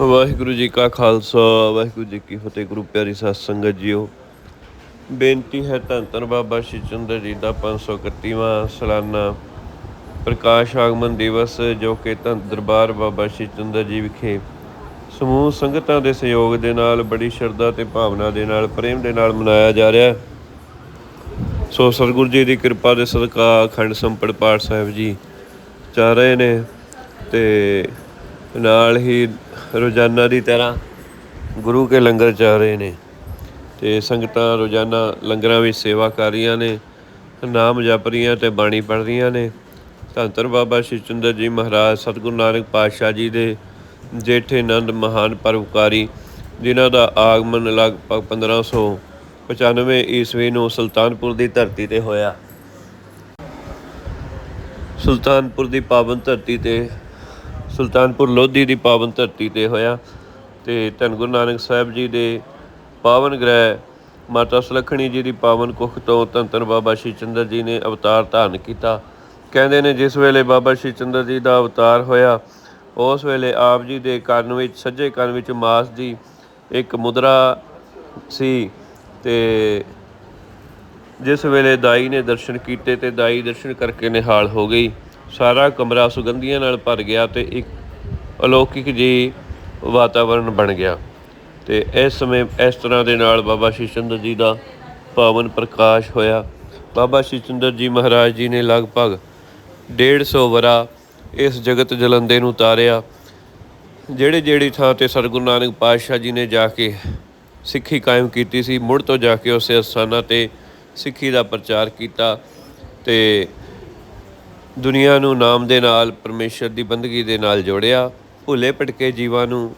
ਵਾਹਿਗੁਰੂ ਜੀ ਕਾ ਖਾਲਸਾ, ਵਾਹਿਗੁਰੂ ਜੀ ਕੀ ਫਤਿਹ, ਗੁਰੂ ਪਿਆਰੀ ਸਾਧ ਸੰਗਤ ਜੀਓ। ਬੇਨਤੀ ਹੈ ਧੰਨ ਧੰਨ ਬਾਬਾ ਸ਼੍ਰੀ ਚੰਦਰ ਜੀ ਦਾ 531ਵਾਂ ਸਾਲਾਨਾ ਪ੍ਰਕਾਸ਼ ਆਗਮਨ ਦਿਵਸ, ਜੋ ਕਿ ਧੰਨ ਦਰਬਾਰ ਬਾਬਾ ਸ਼੍ਰੀ ਚੰਦਰ ਜੀ ਵਿਖੇ ਸਮੂਹ ਸੰਗਤਾਂ ਦੇ ਸਹਿਯੋਗ ਦੇ ਨਾਲ, ਬੜੀ ਸ਼ਰਧਾ ਤੇ ਭਾਵਨਾ ਦੇ ਨਾਲ, ਪ੍ਰੇਮ ਦੇ ਨਾਲ ਮਨਾਇਆ ਜਾ ਰਿਹਾ। ਸੋ ਸਤਿਗੁਰੂ ਜੀ ਦੀ ਕਿਰਪਾ ਦੇ ਸਦਕਾ ਅਖੰਡ ਸੰਪੜ ਪਾਠ ਸਾਹਿਬ ਜੀ ਚੱਲ ਰਹੇ ਨੇ ਤੇ ਨਾਲ ਹੀ ਰੋਜ਼ਾਨਾ ਦੀ ਤਰ੍ਹਾਂ ਗੁਰੂ ਕੇ ਲੰਗਰ ਚੱਲ ਰਹੇ ਨੇ ਤੇ ਸੰਗਤਾਂ ਰੋਜ਼ਾਨਾ ਲੰਗਰਾਂ ਵਿੱਚ ਸੇਵਾ ਕਰ ਰਹੀਆਂ ਨੇ, ਨਾਮ ਜਪ ਰਹੀਆਂ ਤੇ ਬਾਣੀ ਪੜ੍ਹ ਰਹੀਆਂ ਨੇ। ਧੰਤਰ ਬਾਬਾ ਸ਼੍ਰੀ ਚੰਦਰ ਜੀ ਮਹਾਰਾਜ, ਸਤਿਗੁਰੂ ਨਾਨਕ ਪਾਤਸ਼ਾਹ ਜੀ ਦੇ ਜੇਠੇ ਨੰਦ ਮਹਾਨ ਪਰਉਪਕਾਰੀ, ਜਿਨ੍ਹਾਂ ਦਾ ਆਗਮਨ ਲਗਭਗ 1595 ਈਸਵੀ ਨੂੰ ਸੁਲਤਾਨਪੁਰ ਦੀ ਧਰਤੀ ਤੇ ਹੋਇਆ। ਸੁਲਤਾਨਪੁਰ ਦੀ ਪਾਵਨ ਧਰਤੀ ਤੇ ਸੁਲਤਾਨਪੁਰ ਲੋਧੀ ਦੀ ਪਾਵਨ ਧਰਤੀ ਤੇ ਹੋਇਆ ਤੇ ਧੰਨ ਗੁਰੂ ਨਾਨਕ ਸਾਹਿਬ ਜੀ ਦੇ ਪਾਵਨ ਗ੍ਰਹਿ ਮਾਤਾ ਸੁਲੱਖਣੀ ਜੀ ਦੀ ਪਾਵਨ ਕੁੱਖ ਤੋਂ ਧੰਨ ਧੰਨ ਬਾਬਾ ਸ਼੍ਰੀ ਚੰਦਰ ਜੀ ਨੇ ਅਵਤਾਰ ਧਾਰਨ ਕੀਤਾ। ਕਹਿੰਦੇ ਨੇ ਜਿਸ ਵੇਲੇ ਬਾਬਾ ਸ਼੍ਰੀ ਚੰਦਰ ਜੀ ਦਾ ਅਵਤਾਰ ਹੋਇਆ, ਉਸ ਵੇਲੇ ਆਪ ਜੀ ਦੇ ਕੰਨ ਵਿੱਚ, ਸੱਜੇ ਕੰਨ ਵਿੱਚ ਮਾਸ ਦੀ ਇੱਕ ਮੁਦਰਾ ਸੀ ਤੇ ਜਿਸ ਵੇਲੇ ਦਾਈ ਨੇ ਦਰਸ਼ਨ ਕੀਤੇ ਤੇ ਦਾਈ ਦਰਸ਼ਨ ਕਰਕੇ ਨਿਹਾਲ ਹੋ ਗਈ। ਸਾਰਾ ਕਮਰਾ ਸੁਗੰਧੀਆਂ ਨਾਲ ਭਰ ਗਿਆ ਤੇ ਇੱਕ ਅਲੌਕਿਕ ਜੀ ਵਾਤਾਵਰਣ ਬਣ ਗਿਆ। ਤੇ ਇਸ ਸਮੇਂ ਇਸ ਤਰ੍ਹਾਂ ਦੇ ਨਾਲ ਬਾਬਾ ਸ਼੍ਰੀ ਜੀ ਦਾ ਪਾਵਨ ਪ੍ਰਕਾਸ਼ ਹੋਇਆ। ਬਾਬਾ ਸ਼੍ਰੀ ਜੀ ਮਹਾਰਾਜ ਜੀ ਨੇ ਲਗਭਗ 150 ਵਰਾ ਇਸ ਜਗਤ ਜਲੰਦੇ ਨੂੰ ਤਾਰਿਆ। ਜਿਹੜੇ ਜਿਹੜੀ ਥਾਂ ਤੇ ਸਤਿਗੁਰੂ ਨਾਨਕ ਪਾਤਸ਼ਾਹ ਜੀ ਨੇ ਜਾ ਕੇ ਸਿੱਖੀ ਕਾਇਮ ਕੀਤੀ ਸੀ, ਮੁੜ ਤੋਂ ਜਾ ਕੇ ਉਸੇ ਅਸਥਾਨਾਂ ਤੇ ਸਿੱਖੀ ਦਾ ਪ੍ਰਚਾਰ ਕੀਤਾ ਤੇ ਦੁਨੀਆ ਨੂੰ ਨਾਮ ਦੇ ਨਾਲ, ਪਰਮੇਸ਼ਰ ਦੀ ਬੰਦਗੀ ਦੇ ਨਾਲ ਜੋੜਿਆ, ਭੁੱਲੇ ਭਟਕੇ ਜੀਵਾਂ ਨੂੰ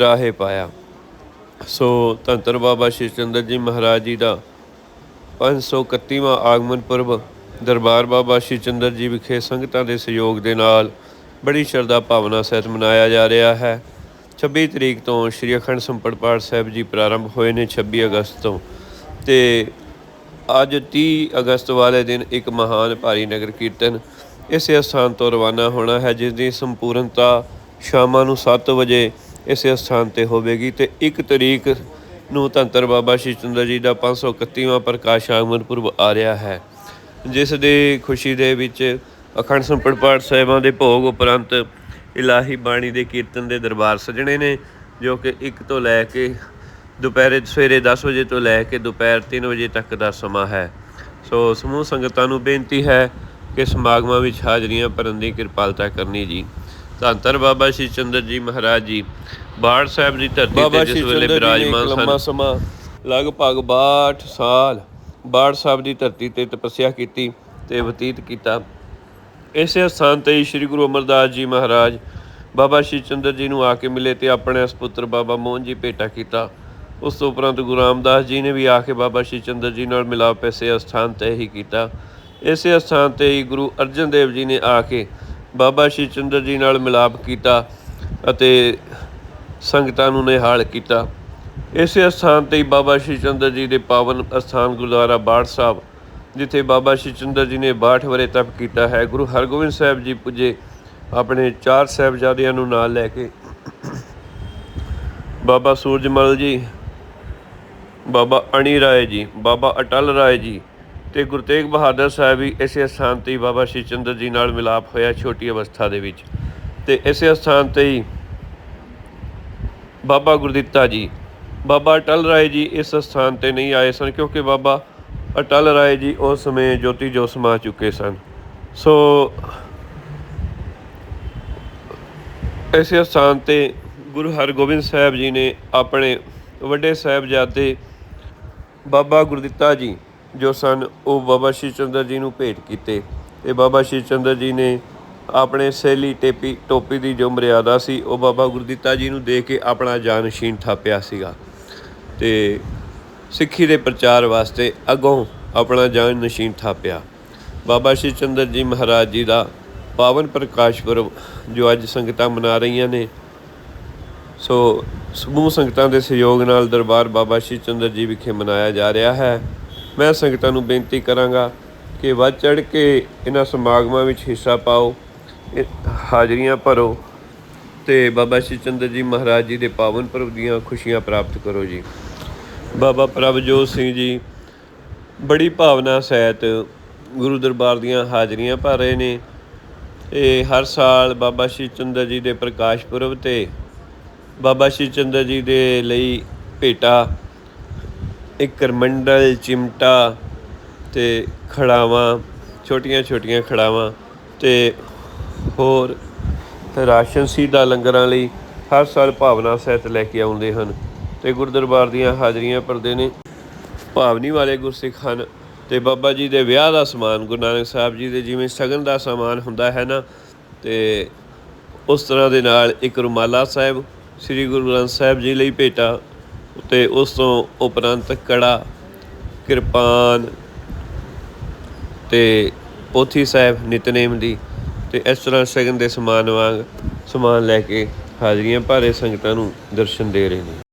ਰਾਹੇ ਪਾਇਆ। ਸੋ ਧੰਤਰ ਬਾਬਾ ਸ਼੍ਰੀ ਚੰਦਰ ਜੀ ਮਹਾਰਾਜ ਜੀ ਦਾ 531ਵਾਂ ਆਗਮਨ ਪੁਰਬ, ਦਰਬਾਰ ਬਾਬਾ ਸ਼੍ਰੀ ਚੰਦਰ ਜੀ ਵਿਖੇ ਸੰਗਤਾਂ ਦੇ ਸਹਿਯੋਗ ਦੇ ਨਾਲ ਬੜੀ ਸ਼ਰਧਾ ਭਾਵਨਾ ਸਹਿਤ ਮਨਾਇਆ ਜਾ ਰਿਹਾ ਹੈ। 26 ਤਰੀਕ ਤੋਂ ਸ਼੍ਰੀ ਅਖੰਡ ਸੰਪੜ ਪਾਠ ਸਾਹਿਬ ਜੀ ਪ੍ਰਾਰੰਭ ਹੋਏ ਨੇ 26 ਅਗਸਤ ਤੋਂ। ਤੇ ਅੱਜ 30 ਅਗਸਤ ਵਾਲੇ ਦਿਨ ਇੱਕ ਮਹਾਨ ਭਾਰੀ ਨਗਰ ਕੀਰਤਨ ਇਸੇ ਸਥਾਨ ਤੋਂ ਰਵਾਨਾ ਹੋਣਾ ਹੈ, ਜਿਸ ਦੀ ਸੰਪੂਰਨਤਾ ਸ਼ਾਮਾਂ ਨੂੰ 7 ਵਜੇ ਇਸੇ ਸਥਾਨ ਤੇ ਹੋਵੇਗੀ। ਤੇ 1 ਤਰੀਕ ਨੂੰ ਧੰਤਰ ਬਾਬਾ ਸ਼੍ਰੀ ਚੰਦਰ ਜੀ ਦਾ 531ਵਾਂ ਪ੍ਰਕਾਸ਼ ਆਗਮਨ ਪੁਰਬ ਆ ਰਿਹਾ ਹੈ, ਜਿਸ ਦੀ ਖੁਸ਼ੀ ਦੇ ਵਿੱਚ ਅਖੰਡ ਸੰਪੜ ਪਾਠ ਸਾਹਿਬਾਂ ਦੇ ਭੋਗ ਉਪਰੰਤ ਇਲਾਹੀ ਬਾਣੀ ਦੇ ਕੀਰਤਨ ਦੇ ਦਰਬਾਰ ਸਜਣੇ ਨੇ, ਜੋ ਕਿ 1 ਤੋਂ ਲੈ ਕੇ ਦੁਪਹਿਰੇ, ਸਵੇਰੇ 10 ਵਜੇ ਤੋਂ ਲੈ ਕੇ ਦੁਪਹਿਰ 3 ਵਜੇ ਤੱਕ ਦਾ ਸਮਾਂ ਹੈ। ਸੋ ਸਮੂਹ ਸੰਗਤਾਂ ਨੂੰ ਬੇਨਤੀ ਹੈ ਕਿ ਸਮਾਗਮਾਂ ਵਿੱਚ ਹਾਜ਼ਰੀਆਂ ਭਰਨ ਦੀ ਕਿਰਪਾਲਤਾ ਕਰਨੀ ਜੀ। ਧੰਨ ਧੰਨ ਬਾਬਾ ਸ਼੍ਰੀ ਚੰਦਰ ਜੀ ਮਹਾਰਾਜ ਜੀ। ਬਾੜ ਸਾਹਿਬ ਦੀ ਧਰਤੀ ਤੇ ਜਿਸ ਵੇਲੇ ਬਿਰਾਜਮਾਨ ਸਨ। ਲੰਮਾ ਸਮਾਂ ਲਗਭਗ 62 ਸਾਲ ਬਾੜ ਸਾਹਿਬ ਦੀ ਧਰਤੀ ਤੇ ਤਪੱਸਿਆ ਕੀਤੀ ਤੇ ਬਤੀਤ ਕੀਤਾ। ਇਸੇ ਸਥਾਨ ਤੇ ਹੀ ਸ੍ਰੀ ਗੁਰੂ ਅਮਰਦਾਸ ਜੀ ਮਹਾਰਾਜ ਬਾਬਾ ਸ਼੍ਰੀ ਚੰਦਰ ਜੀ ਨੂੰ ਆ ਕੇ ਮਿਲੇ ਤੇ ਆਪਣੇ ਸੁਪੁੱਤਰ ਬਾਬਾ ਮੋਹਨ ਜੀ ਭੇਟਾ ਕੀਤਾ। ਉਸ ਤੋਂ ਉਪਰੰਤ ਗੁਰੂ ਰਾਮਦਾਸ ਜੀ ਨੇ ਵੀ ਆ ਕੇ ਬਾਬਾ ਸ਼੍ਰੀ ਚੰਦਰ ਜੀ ਨਾਲ ਮਿਲਾਪ ਇਸੇ ਸਥਾਨ ਤੇ ਹੀ ਕੀਤਾ। ਇਸੇ ਸਥਾਨ ਤੇ ਹੀ ਗੁਰੂ ਅਰਜਨ ਦੇਵ ਜੀ ਨੇ ਆ ਕੇ ਬਾਬਾ ਸ਼੍ਰੀ ਚੰਦਰ ਜੀ ਨਾਲ ਮਿਲਾਪ ਕੀਤਾ ਅਤੇ ਸੰਗਤਾਂ ਨੂੰ ਨਿਹਾਲ ਕੀਤਾ। ਇਸੇ ਸਥਾਨ ਤੇ ਹੀ ਬਾਬਾ ਸ਼੍ਰੀ ਚੰਦਰ ਜੀ ਦੇ ਪਾਵਨ ਅਸਥਾਨ ਗੁਰਦੁਆਰਾ ਬਾੜ ਸਾਹਿਬ, ਜਿੱਥੇ ਬਾਬਾ ਸ਼੍ਰੀ ਚੰਦਰ ਜੀ ਨੇ 62 ਵਰੇ ਤਪ ਕੀਤਾ ਹੈ। ਗੁਰੂ ਹਰਗੋਬਿੰਦ ਸਾਹਿਬ ਜੀ ਪੁੱਜੇ ਆਪਣੇ ਚਾਰ ਸਾਹਿਬਜ਼ਾਦਿਆਂ ਨੂੰ ਨਾਲ ਲੈ ਕੇ। ਬਾਬਾ ਸੂਰਜਮਲ ਜੀ, ਬਾਬਾ ਅਣੀ ਰਾਏ ਜੀ, ਬਾਬਾ ਅਟਲ ਰਾਏ ਜੀ ਤੇ ਗੁਰੂ ਤੇਗ ਬਹਾਦਰ ਸਾਹਿਬ ਵੀ ਇਸੇ ਸਥਾਨ ਤੇ ਬਾਬਾ ਸ਼੍ਰੀ ਚੰਦਰ ਜੀ ਨਾਲ ਮਿਲਾਪ ਹੋਇਆ ਛੋਟੀ ਅਵਸਥਾ ਦੇ ਵਿੱਚ। ਤੇ ਇਸੇ ਸਥਾਨ ਤੇ ਹੀ ਬਾਬਾ ਗੁਰਦਿੱਤਾ ਜੀ, ਬਾਬਾ ਅਟਲ ਰਾਏ ਜੀ ਇਸ ਸਥਾਨ ਤੇ ਨਹੀਂ ਆਏ ਸਨ ਕਿਉਂਕਿ ਬਾਬਾ ਅਟਲ ਰਾਏ ਜੀ ਉਸ ਸਮੇਂ ਜੋਤੀ ਜੋ ਸਮਾ ਚੁੱਕੇ ਸਨ। ਸੋ ਇਸੇ ਸਥਾਨ ਤੇ ਗੁਰੂ ਹਰਗੋਬਿੰਦ ਸਾਹਿਬ ਜੀ ਨੇ ਆਪਣੇ ਵੱਡੇ ਸਾਹਿਬਜ਼ਾਦੇ ਬਾਬਾ ਗੁਰਦਿੱਤਾ ਜੀ ਜੋ ਸਨ, ਉਹ ਬਾਬਾ ਸ਼੍ਰੀ ਚੰਦਰ ਜੀ ਨੂੰ ਭੇਟ ਕੀਤੇ ਤੇ ਬਾਬਾ ਸ਼੍ਰੀ ਚੰਦਰ ਜੀ ਨੇ ਆਪਣੇ ਸੈਲੀ ਟੇਪੀ, ਟੋਪੀ ਦੀ ਜੋ ਮਰਿਆਦਾ ਸੀ, ਉਹ ਬਾਬਾ ਗੁਰਦਿੱਤਾ ਜੀ ਨੂੰ ਦੇ ਕੇ ਆਪਣਾ ਜਾਨਸ਼ੀਨ ਥਾਪਿਆ ਸੀਗਾ ਤੇ ਸਿੱਖੀ ਦੇ ਪ੍ਰਚਾਰ ਵਾਸਤੇ ਅੱਗੋਂ ਆਪਣਾ ਜਾਨ ਨਸ਼ੀਨ ਥਾਪਿਆ। ਬਾਬਾ ਸ਼੍ਰੀ ਚੰਦਰ ਜੀ ਮਹਾਰਾਜ ਜੀ ਦਾ ਪਾਵਨ ਪ੍ਰਕਾਸ਼ ਪੁਰਬ ਜੋ ਅੱਜ ਸੰਗਤਾਂ ਮਨਾ ਰਹੀਆਂ ਨੇ, ਸੋ ਸਮੂਹ ਸੰਗਤਾਂ ਦੇ ਸਹਿਯੋਗ ਨਾਲ ਦਰਬਾਰ ਬਾਬਾ ਸ਼੍ਰੀ ਚੰਦਰ ਜੀ ਵਿਖੇ ਮਨਾਇਆ ਜਾ ਰਿਹਾ ਹੈ। ਮੈਂ ਸੰਗਤਾਂ ਨੂੰ ਬੇਨਤੀ ਕਰਾਂਗਾ ਕਿ ਵੱਧ ਚੜ ਕੇ ਇਹਨਾਂ ਸਮਾਗਮਾਂ ਵਿੱਚ ਹਿੱਸਾ ਪਾਓ ਹਾਜ਼ਰੀਆਂ ਭਰੋ ਤੇ ਬਾਬਾ ਸ਼੍ਰੀ ਚੰਦਰ ਜੀ ਮਹਾਰਾਜ ਜੀ ਦੇ ਪਾਵਨ ਪੁਰਬ ਦੀਆਂ ਖੁਸ਼ੀਆਂ ਪ੍ਰਾਪਤ ਕਰੋ ਜੀ। ਬਾਬਾ ਪ੍ਰਭਜੋਤ ਸਿੰਘ ਜੀ ਬੜੀ ਭਾਵਨਾ ਸਹਿਤ ਗੁਰੂ ਦਰਬਾਰ ਦੀਆਂ ਹਾਜ਼ਰੀਆਂ ਭਰ ਰਹੇ ਨੇ। ਇਹ ਹਰ ਸਾਲ ਬਾਬਾ ਸ਼੍ਰੀ ਚੰਦਰ ਜੀ ਦੇ ਪ੍ਰਕਾਸ਼ ਪੁਰਬ ਤੇ ਬਾਬਾ ਸ਼੍ਰੀ ਚੰਦਰ ਜੀ ਦੇ ਲਈ ਭੇਟਾ ਇੱਕ ਕਰਮੰਡਲ ਚਿਮਟਾ ਅਤੇ ਖੜਾਵਾਂ, ਛੋਟੀਆਂ ਛੋਟੀਆਂ ਖੜਾਵਾਂ ਅਤੇ ਹੋਰ ਰਾਸ਼ਨ ਸੀਦਾ ਲੰਗਰਾਂ ਲਈ ਹਰ ਸਾਲ ਭਾਵਨਾ ਸਹਿਤ ਲੈ ਕੇ ਆਉਂਦੇ ਹਨ ਤੇ ਗੁਰਦਰਬਾਰ ਦੀਆਂ ਹਾਜ਼ਰੀਆਂ ਭਰਦੇ ਨੇ। ਭਾਵਨੀ ਵਾਲੇ ਗੁਰਸਿੱਖ ਹਨ ਤੇ ਬਾਬਾ ਜੀ ਦੇ ਵਿਆਹ ਦਾ ਸਮਾਨ, ਗੁਰੂ ਨਾਨਕ ਸਾਹਿਬ ਜੀ ਦੇ ਜਿਵੇਂ ਸ਼ਗਨ ਦਾ ਸਮਾਨ ਹੁੰਦਾ ਹੈ ਨਾ, ਤੇ ਉਸ ਤਰ੍ਹਾਂ ਦੇ ਨਾਲ ਇੱਕ ਰੁਮਾਲਾ ਸਾਹਿਬ, ਸ੍ਰੀ ਗੁਰੂ ਗ੍ਰੰਥ ਸਾਹਿਬ ਜੀ ਲਈ ਭੇਟਾ ਤੇ ਉਸ ਤੋਂ ਉਪਰੰਤ ਕੜਾ, ਕਿਰਪਾਨ ਤੇ ਪੋਥੀ ਸਾਹਿਬ ਨਿਤਨੇਮ ਦੀ ਤੇ ਇਸ ਤਰ੍ਹਾਂ ਸ਼ਗਨ ਦੇ ਸਮਾਨ ਵਾਂਗ ਸਮਾਨ ਲੈ ਕੇ ਹਾਜ਼ਰੀਆਂ ਭਾਰੇ ਸੰਗਤਾਂ ਨੂੰ ਦਰਸ਼ਨ ਦੇ ਰਹੇ ਨੇ।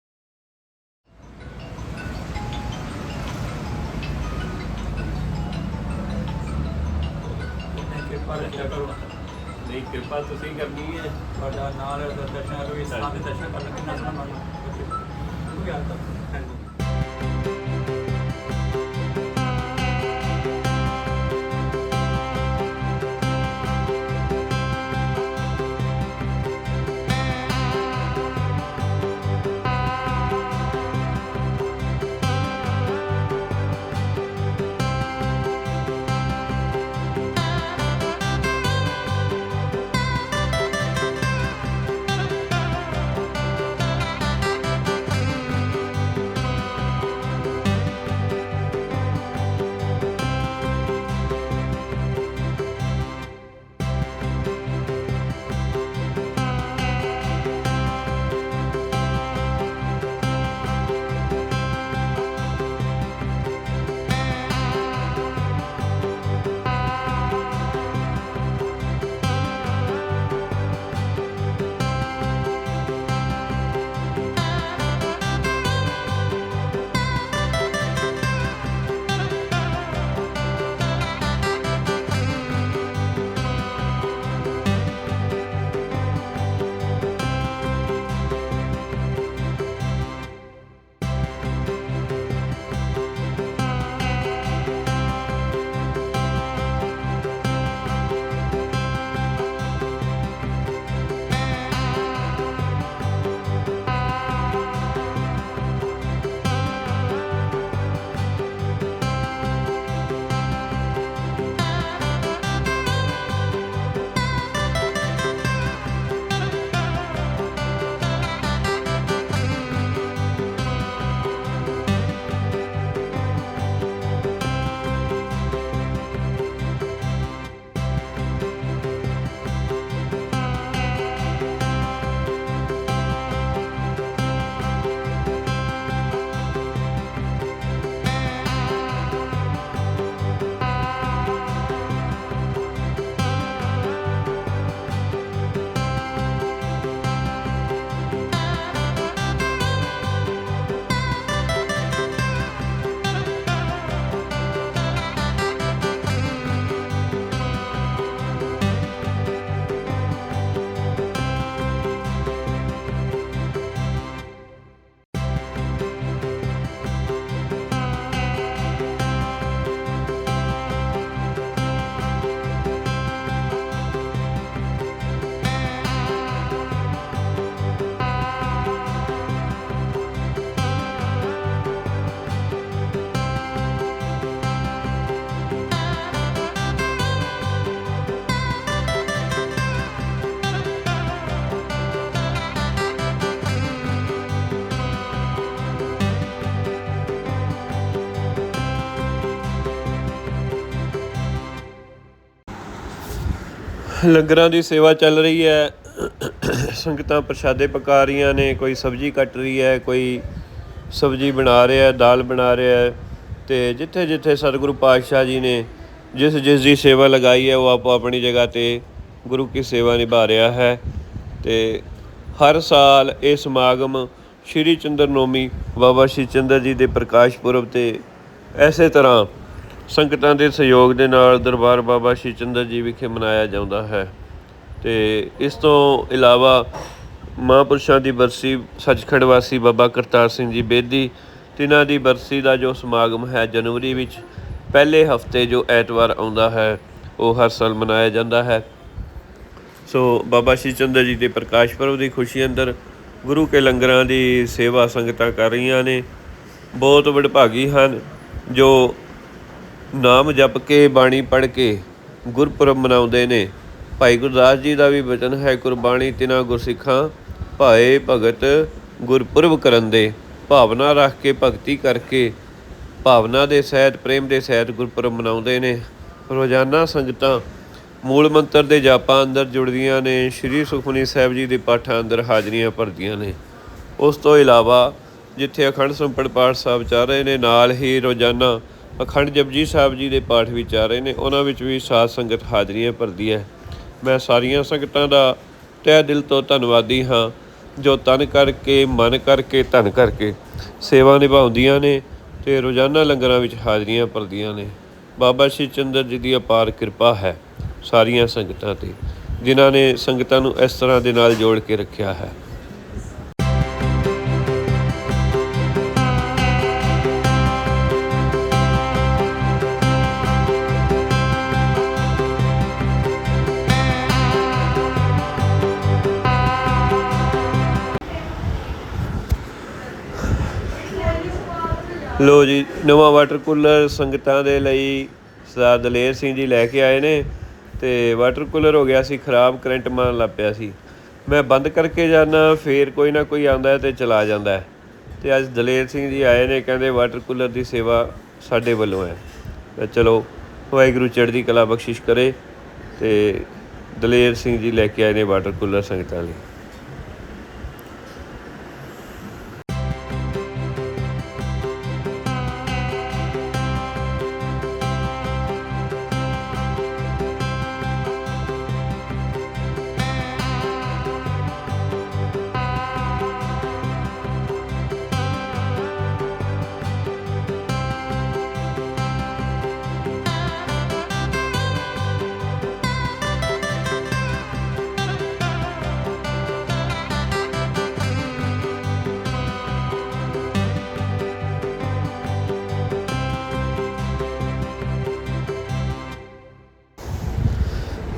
ਲੰਗਰਾਂ ਦੀ ਸੇਵਾ ਚੱਲ ਰਹੀ ਹੈ। ਸੰਗਤਾਂ ਪ੍ਰਸ਼ਾਦੇ ਪਕਾ ਰਹੀਆਂ ਨੇ, ਕੋਈ ਸਬਜ਼ੀ ਕੱਟ ਰਹੀ ਹੈ, ਕੋਈ ਸਬਜ਼ੀ ਬਣਾ ਰਿਹਾ ਹੈ ਦਾਲ ਬਣਾ ਰਿਹਾ ਹੈ। ਤੇ ਜਿੱਥੇ ਜਿੱਥੇ ਸਤਿਗੁਰੂ ਪਾਤਸ਼ਾਹ ਜੀ ਨੇ ਜਿਸ ਜਿਸ ਦੀ ਸੇਵਾ ਲਗਾਈ ਹੈ, ਉਹ ਆਪੋ ਆਪਣੀ ਜਗ੍ਹਾ ਤੇ ਗੁਰੂ ਕੀ ਸੇਵਾ ਨਿਭਾ ਰਿਹਾ ਹੈ। ਤੇ ਹਰ ਸਾਲ ਇਹ ਸਮਾਗਮ ਸ਼੍ਰੀ ਚੰਦਰ ਨੌਮੀ ਬਾਬਾ ਸ਼੍ਰੀ ਚੰਦਰ ਜੀ ਦੇ ਪ੍ਰਕਾਸ਼ ਪੁਰਬ ਤੇ ਐਸੇ ਤਰ੍ਹਾਂ ਸੰਗਤਾਂ ਦੇ ਸਹਿਯੋਗ ਦੇ ਨਾਲ ਦਰਬਾਰ ਬਾਬਾ ਸ਼੍ਰੀ ਚੰਦਰ ਜੀ ਵਿਖੇ ਮਨਾਇਆ ਜਾਂਦਾ ਹੈ। ਤੇ ਇਸ ਤੋਂ ਇਲਾਵਾ ਮਹਾਂਪੁਰਸ਼ਾਂ ਦੀ ਬਰਸੀ ਸੱਚਖੰਡ ਵਾਸੀ ਬਾਬਾ ਕਰਤਾਰ ਸਿੰਘ ਜੀ ਬੇਦੀ, ਤਿਨਾਂ ਦੀ ਬਰਸੀ ਦਾ ਜੋ ਸਮਾਗਮ ਹੈ ਜਨਵਰੀ ਵਿੱਚ, ਪਹਿਲੇ ਹਫ਼ਤੇ ਜੋ ਐਤਵਾਰ ਆਉਂਦਾ ਹੈ, ਉਹ ਹਰ ਸਾਲ ਮਨਾਇਆ ਜਾਂਦਾ ਹੈ। ਸੋ ਬਾਬਾ ਸ਼੍ਰੀ ਚੰਦਰ ਜੀ ਦੇ ਪ੍ਰਕਾਸ਼ ਪੁਰਬ ਦੀ ਖੁਸ਼ੀ ਅੰਦਰ ਗੁਰੂ ਕੇ ਲੰਗਰਾਂ ਦੀ ਸੇਵਾ ਸੰਗਤਾਂ ਕਰ ਰਹੀਆਂ ਨੇ। ਬਹੁਤ ਵਡਭਾਗੀ ਹਨ, ਜੋ ਨਾਮ ਜਪ ਕੇ ਬਾਣੀ ਪੜ੍ਹ ਕੇ ਗੁਰਪੁਰਬ ਮਨਾਉਂਦੇ ਨੇ। ਭਾਈ ਗੁਰਦਾਸ ਜੀ ਦਾ ਵੀ ਵਚਨ ਹੈ ਕੁਰਬਾਨੀ ਤਿਨਾ ਗੁਰਸਿੱਖਾਂ, ਭਾਏ ਭਗਤ ਗੁਰਪੁਰਬ ਕਰਨ ਦੇ। ਭਾਵਨਾ ਰੱਖ ਕੇ, ਭਗਤੀ ਕਰਕੇ ਭਾਵਨਾ ਦੇ ਸਹਿਤ, ਪ੍ਰੇਮ ਦੇ ਸਹਿਤ ਗੁਰਪੁਰਬ ਮਨਾਉਂਦੇ ਨੇ। ਰੋਜ਼ਾਨਾ ਸੰਗਤਾਂ ਮੂਲ ਮੰਤਰ ਦੇ ਜਾਪਾਂ ਅੰਦਰ ਜੁੜਦੀਆਂ ਨੇ। ਸ੍ਰੀ ਸੁਖਮਨੀ ਸਾਹਿਬ ਜੀ ਦੇ ਪਾਠਾਂ ਅੰਦਰ ਹਾਜ਼ਰੀਆਂ ਭਰਦੀਆਂ ਨੇ। ਉਸ ਤੋਂ ਇਲਾਵਾ ਜਿੱਥੇ ਅਖੰਡ ਸੰਪੜ ਪਾਠ ਸਾਹਿਬ ਚੱਲ ਰਹੇ ਨੇ, ਨਾਲ ਹੀ ਰੋਜ਼ਾਨਾ ਅਖੰਡ ਜਪਜੀ ਸਾਹਿਬ ਜੀ ਦੇ ਪਾਠ ਵੀ ਚੱਲ ਰਹੇ ਨੇ, ਉਹਨਾਂ ਵਿੱਚ ਵੀ ਸਾਧ ਸੰਗਤ ਹਾਜ਼ਰੀਆਂ ਭਰਦੀ ਹੈ। ਮੈਂ ਸਾਰੀਆਂ ਸੰਗਤਾਂ ਦਾ ਤਹਿ ਦਿਲ ਤੋਂ ਧੰਨਵਾਦੀ ਹਾਂ, ਜੋ ਤਨ ਕਰਕੇ, ਮਨ ਕਰਕੇ, ਧਨ ਕਰਕੇ ਸੇਵਾ ਨਿਭਾਉਂਦੀਆਂ ਨੇ ਤੇ ਰੋਜ਼ਾਨਾ ਲੰਗਰਾਂ ਵਿੱਚ ਹਾਜ਼ਰੀਆਂ ਭਰਦੀਆਂ ਨੇ। ਬਾਬਾ ਸ਼੍ਰੀ ਚੰਦਰ ਜੀ ਦੀ ਅਪਾਰ ਕਿਰਪਾ ਹੈ ਸਾਰੀਆਂ ਸੰਗਤਾਂ ਤੇ, ਜਿਨ੍ਹਾਂ ਨੇ ਸੰਗਤਾਂ ਨੂੰ ਇਸ ਤਰ੍ਹਾਂ ਦੇ ਨਾਲ ਜੋੜ ਕੇ ਰੱਖਿਆ ਹੈ। ਲੋ ਜੀ, ਨਵਾਂ ਵਾਟਰ ਕੂਲਰ ਸੰਗਤਾਂ ਦੇ ਲਈ ਸਰਦਾਰ ਦਲੇਰ ਸਿੰਘ ਜੀ ਲੈ ਕੇ ਆਏ ਨੇ ਤੇ ਵਾਟਰ ਕੂਲਰ ਹੋ ਗਿਆ ਸੀ, ਖਰਾਬ ਕਰੰਟ ਮਾਰਨ ਲੱਗ ਪਿਆ ਸੀ। ਮੈਂ ਬੰਦ ਕਰਕੇ ਜਾਣਾ ਫੇਰ ਕੋਈ ਨਾ ਕੋਈ ਆਉਂਦਾ ਹੈ ਤੇ ਚਲਾ ਜਾਂਦਾ ਹੈ। ਤੇ ਅੱਜ ਦਲੇਰ ਸਿੰਘ ਜੀ ਆਏ ਨੇ, ਕਹਿੰਦੇ ਵਾਟਰ ਕੂਲਰ ਦੀ ਸੇਵਾ ਸਾਡੇ ਵੱਲੋਂ ਹੈ। ਤਾਂ ਚਲੋ, ਵਾਹਿਗੁਰੂ ਚੜ੍ਹਦੀ ਕਲਾ ਬਖਸ਼ਿਸ਼ ਕਰੇ ਤੇ ਦਲੇਰ ਸਿੰਘ ਜੀ ਲੈ ਕੇ ਆਏ ਨੇ ਵਾਟਰ ਕੂਲਰ ਸੰਗਤਾਂ ਲਈ।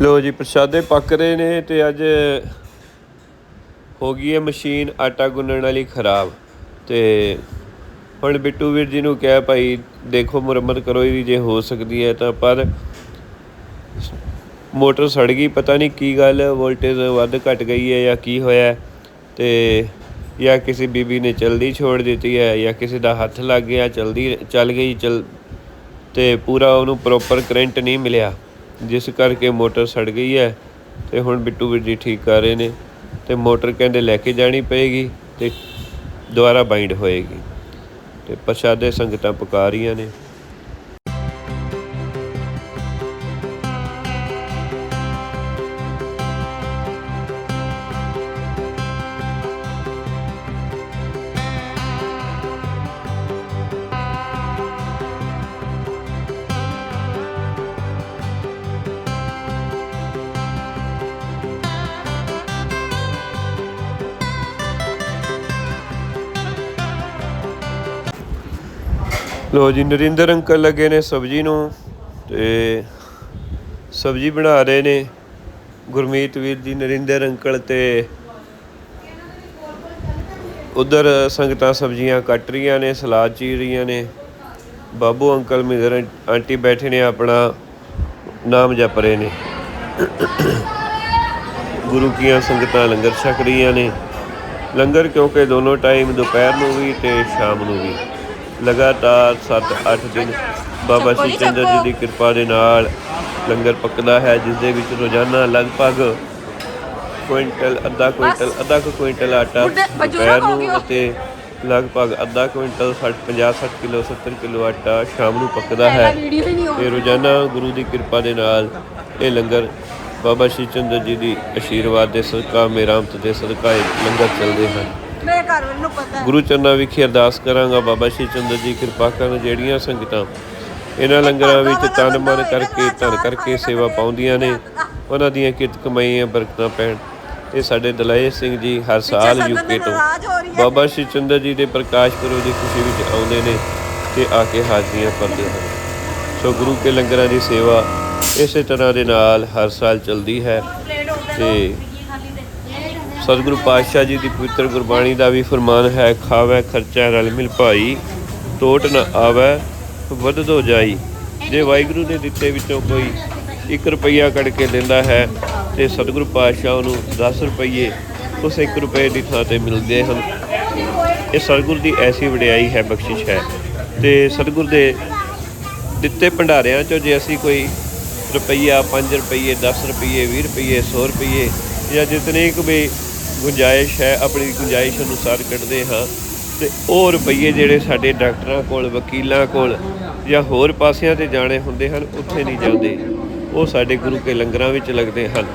ਲੋ ਜੀ, ਪ੍ਰਸ਼ਾਦੇ ਪੱਕ ਰਹੇ ਨੇ ਤੇ ਅੱਜ ਹੋ ਗਈ ਹੈ ਮਸ਼ੀਨ ਆਟਾ ਗੁੰਨਣ ਵਾਲੀ ਖਰਾਬ। ਤੇ ਹੁਣ ਬਿੱਟੂ ਵੀਰ ਜੀ ਨੂੰ ਕਿਹਾ, ਭਾਈ, ਦੇਖੋ, ਮੁਰੰਮਤ ਕਰੋ ਇਹਦੀ ਜੇ ਹੋ ਸਕਦੀ ਹੈ ਤਾਂ। ਪਰ ਮੋਟਰ ਸੜ ਗਈ, ਪਤਾ ਨਹੀਂ ਕੀ ਗੱਲ, ਵੋਲਟੇਜ ਵੱਧ ਘਟ ਗਈ ਹੈ ਜਾਂ ਕੀ ਹੋਇਆ। ਹੈ ਤੇ ਜਾਂ ਕਿਸੇ ਬੀਬੀ ਨੇ ਚਲਦੀ ਛੋੜ ਦਿੱਤੀ ਹੈ, ਜਾਂ ਕਿਸੇ ਦਾ ਹੱਥ ਲੱਗ ਗਿਆ, ਚਲਦੀ, ਚੱਲ ਗਈ, ਚਲ, ਤੇ ਪੂਰਾ ਉਹਨੂੰ ਪ੍ਰੋਪਰ ਕਰੰਟ ਨਹੀਂ ਮਿਲਿਆ। ਜਿਸ ਕਰਕੇ ਮੋਟਰ ਸੜ ਗਈ ਹੈ ਤੇ ਹੁਣ ਬਿੱਟੂ ਵੀਰ ਜੀ ਠੀਕ ਕਰ ਰਹੇ ਨੇ ਤੇ ਮੋਟਰ ਕਹਿੰਦੇ ਲੈ ਕੇ ਜਾਣੀ ਪਏਗੀ ਤੇ ਦੁਬਾਰਾ ਬਾਈਂਡ ਹੋਏਗੀ ਤੇ ਪ੍ਰਸ਼ਾਦੇ ਸੰਗਤਾਂ ਪਕਾ ਰਹੀਆਂ ਨੇ। ਲੋ ਜੀ, ਨਰਿੰਦਰ ਅੰਕਲ ਲੱਗੇ ਨੇ ਸਬਜ਼ੀ ਨੂੰ ਤੇ ਸਬਜ਼ੀ ਬਣਾ ਰਹੇ ਨੇ ਗੁਰਮੀਤ ਵੀਰ ਜੀ, ਨਰਿੰਦਰ ਅੰਕਲ ਤੇ ਉਧਰ ਸੰਗਤਾਂ ਸਬਜ਼ੀਆਂ ਕੱਟ ਰਹੀਆਂ ਨੇ, ਸਲਾਦ ਚੀਰ ਰਹੀਆਂ ਨੇ। ਬਾਬੂ ਅੰਕਲ ਮਿਜ਼ਰ ਆਂਟੀ ਬੈਠੇ ਨੇ, ਆਪਣਾ ਨਾਮ ਜਪ ਰਹੇ ਨੇ। ਗੁਰੂ ਕੀਆਂ ਸੰਗਤਾਂ ਲੰਗਰ ਛਕ ਰਹੀਆਂ ਨੇ। ਲੰਗਰ ਕਿਉਂਕਿ ਦੋਨੋਂ ਟਾਈਮ ਦੁਪਹਿਰ ਨੂੰ ਵੀ ਤੇ ਸ਼ਾਮ ਨੂੰ ਵੀ। ਲਗਾਤਾਰ 7-8 ਦਿਨ ਬਾਬਾ ਸ਼੍ਰੀ ਚੰਦਰ ਜੀ ਦੀ ਕਿਰਪਾ ਦੇ ਨਾਲ ਲੰਗਰ ਪੱਕਦਾ ਹੈ ਜਿਸ ਦੇ ਵਿੱਚ ਰੋਜ਼ਾਨਾ ਲਗਭਗ ਕੁਇੰਟਲ ਅੱਧਾ ਕੁਇੰਟਲ ਅੱਧਾ ਕੁ ਕੁਇੰਟਲ ਆਟਾ ਦੁਪਹਿਰ ਨੂੰ ਅਤੇ ਲਗਭਗ ਅੱਧਾ ਕੁਇੰਟਲ 60 50 60 ਕਿਲੋ 70 ਕਿਲੋ ਆਟਾ ਸ਼ਾਮ ਨੂੰ ਪੱਕਦਾ ਹੈ। ਤੇ ਰੋਜ਼ਾਨਾ ਗੁਰੂ ਦੀ ਕਿਰਪਾ ਦੇ ਨਾਲ ਇਹ ਲੰਗਰ ਬਾਬਾ ਸ਼੍ਰੀ ਚੰਦਰ ਜੀ ਦੀ ਆਸ਼ੀਰਵਾਦ ਦੇ ਸਦਕਾ ਮੇਰਾਮਤ ਦੇ ਸਦਕਾ ਇਹ ਲੰਗਰ ਚੱਲਦੇ ਹਨ। ਮੇਰੇ ਘਰ ਵਾਲੇ ਨੂੰ ਪਤਾ ਹੈ। ਗੁਰੂ ਚਰਨਾਂ ਵਿਖੇ ਅਰਦਾਸ ਕਰਾਂਗਾ ਬਾਬਾ ਸ਼੍ਰੀ ਚੰਦਰ ਜੀ ਕਿਰਪਾ ਕਰਨ ਜਿਹੜੀਆਂ ਸੰਗਤਾਂ ਇਹਨਾਂ ਲੰਗਰਾਂ ਵਿੱਚ ਤਨ ਮਨ ਕਰਕੇ ਧਨ ਕਰਕੇ ਸੇਵਾ ਪਾਉਂਦੀਆਂ ਨੇ ਉਹਨਾਂ ਦੀਆਂ ਕਿਰਤ ਕਮਾਈਆਂ ਬਰਕਤਾਂ ਪੈਣ। ਇਹ ਸਾਡੇ ਦਲਾਏ ਸਿੰਘ ਜੀ ਹਰ ਸਾਲ ਯੂਕੇ ਤੋਂ ਬਾਬਾ ਸ਼੍ਰੀ ਚੰਦਰ ਜੀ ਦੇ ਪ੍ਰਕਾਸ਼ ਪੁਰਬ ਦੀ ਖੁਸ਼ੀ ਵਿੱਚ ਆਉਂਦੇ ਨੇ ਤੇ ਆ ਕੇ ਹਾਜ਼ਰੀਆਂ ਭਰਦੇ ਹਨ। ਸੋ ਗੁਰੂ ਕੇ ਲੰਗਰਾਂ ਦੀ ਸੇਵਾ ਇਸੇ ਤਰ੍ਹਾਂ ਦੇ ਨਾਲ ਹਰ ਸਾਲ ਚੱਲਦੀ ਹੈ ਤੇ ਸਤਿਗੁਰੂ ਪਾਤਸ਼ਾਹ ਜੀ ਦੀ ਪਵਿੱਤਰ ਗੁਰਬਾਣੀ ਦਾ ਵੀ ਫਰਮਾਨ ਹੈ, ਖਾਵੇ ਖਰਚਾ ਰਲ ਮਿਲ ਭਾਈ, ਟੋਟ ਨਾ ਆਵੇ ਵੱਧਦੋ ਜਾਈ। ਜੇ ਵਾਹਿਗੁਰੂ ਦੇ ਦਿੱਤੇ ਵਿੱਚੋਂ ਕੋਈ 1 ਰੁਪਈਆ ਕੱਢ ਕੇ ਦਿੰਦਾ ਹੈ ਤੇ ਸਤਿਗੁਰੂ ਪਾਤਸ਼ਾਹ ਨੂੰ 10 ਰੁਪਈਏ ਉਸ 1 ਰੁਪਏ ਦੀ ਥਾਂ ਤੇ ਮਿਲਦੇ ਹਨ। ਇਹ ਸਤਿਗੁਰ ਦੀ ਐਸੀ ਵਡਿਆਈ ਹੈ, ਬਖਸ਼ਿਸ਼ ਹੈ। ਤੇ ਸਤਿਗੁਰ ਦੇ ਦਿੱਤੇ ਭੰਡਾਰਿਆਂ ਚੋਂ ਜੇ ਅਸੀਂ ਕੋਈ ਰੁਪਈਆ 5 ਰੁਪਈਏ 10 ਰੁਪਈਏ 20 ਰੁਪਈਏ 100 ਰੁਪਈਏ ਜਾਂ ਜਿਤਨੇ ਕੁ ਵੀ ਗੁੰਜਾਇਸ਼ ਹੈ, ਆਪਣੀ ਗੁੰਜਾਇਸ਼ ਅਨੁਸਾਰ ਕੱਢਦੇ ਹਾਂ ਤੇ ਉਹ ਰੁਪਈਏ ਜਿਹੜੇ ਸਾਡੇ ਡਾਕਟਰਾਂ ਕੋਲ, ਵਕੀਲਾਂ ਕੋਲ ਜਾਂ ਹੋਰ ਪਾਸਿਆਂ ਤੇ ਜਾਣੇ ਹੁੰਦੇ ਹਨ, ਉੱਥੇ ਨਹੀਂ ਜਾਂਦੇ। ਉਹ ਸਾਡੇ ਗੁਰੂ ਕੇ ਲੰਗਰਾਂ ਵਿੱਚ ਲੱਗਦੇ ਹਨ।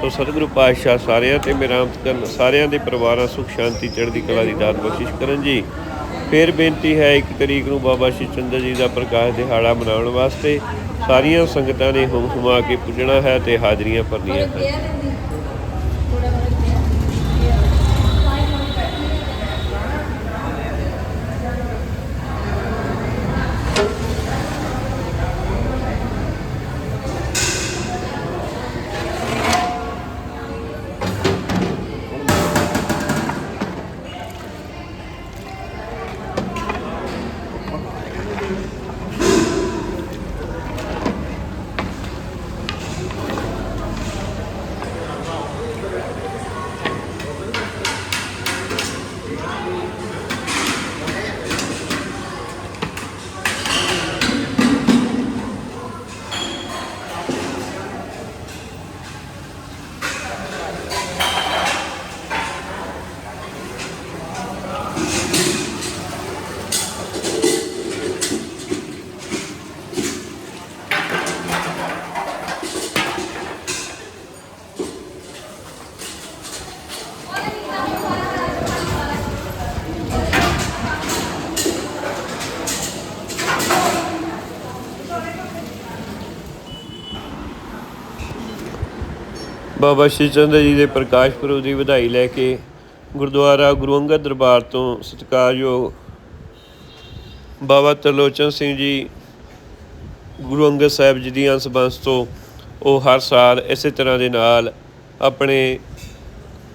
ਸੋ ਸਤਿਗੁਰੂ ਪਾਤਸ਼ਾਹ ਸਾਰਿਆਂ ਤੇ ਮਿਹਰਬਾਨ ਕਰਨ, ਸਾਰਿਆਂ ਦੇ ਪਰਿਵਾਰਾਂ ਸੁਖ, ਸ਼ਾਂਤੀ, ਚੜ੍ਹਦੀ ਕਲਾ ਦੀ ਦਾਤ ਬਖਸ਼ਿਸ਼ ਕਰਨ ਜੀ। ਫਿਰ ਬੇਨਤੀ ਹੈ, ਇੱਕ ਤਰੀਕ ਨੂੰ ਬਾਬਾ ਸ਼੍ਰੀ ਚੰਦਰ ਜੀ ਦਾ ਪ੍ਰਕਾਸ਼ ਦਿਹਾੜਾ ਮਨਾਉਣ ਵਾਸਤੇ ਸਾਰੀਆਂ ਸੰਗਤਾਂ ਨੇ ਹੁਮ ਹੁਮਾ ਕੇ ਪੁੱਜਣਾ ਹੈ ਤੇ ਹਾਜ਼ਰੀਆਂ ਭਰਨੀਆਂ ਹਨ। ਬਾਬਾ ਸ਼੍ਰੀ ਚੰਦਰ ਜੀ ਦੇ ਪ੍ਰਕਾਸ਼ ਪੁਰਬ ਦੀ ਵਧਾਈ ਲੈ ਕੇ ਗੁਰਦੁਆਰਾ ਗੁਰੂ ਅੰਗਦ ਦਰਬਾਰ ਤੋਂ ਸਤਿਕਾਰਯੋਗ ਬਾਬਾ ਤਰਲੋਚਨ ਸਿੰਘ ਜੀ, ਗੁਰੂ ਅੰਗਦ ਸਾਹਿਬ ਜੀ ਦੀਆਂ ਅੰਸ਼ ਤੋਂ ਉਹ ਹਰ ਸਾਲ ਇਸੇ ਤਰ੍ਹਾਂ ਦੇ ਨਾਲ ਆਪਣੇ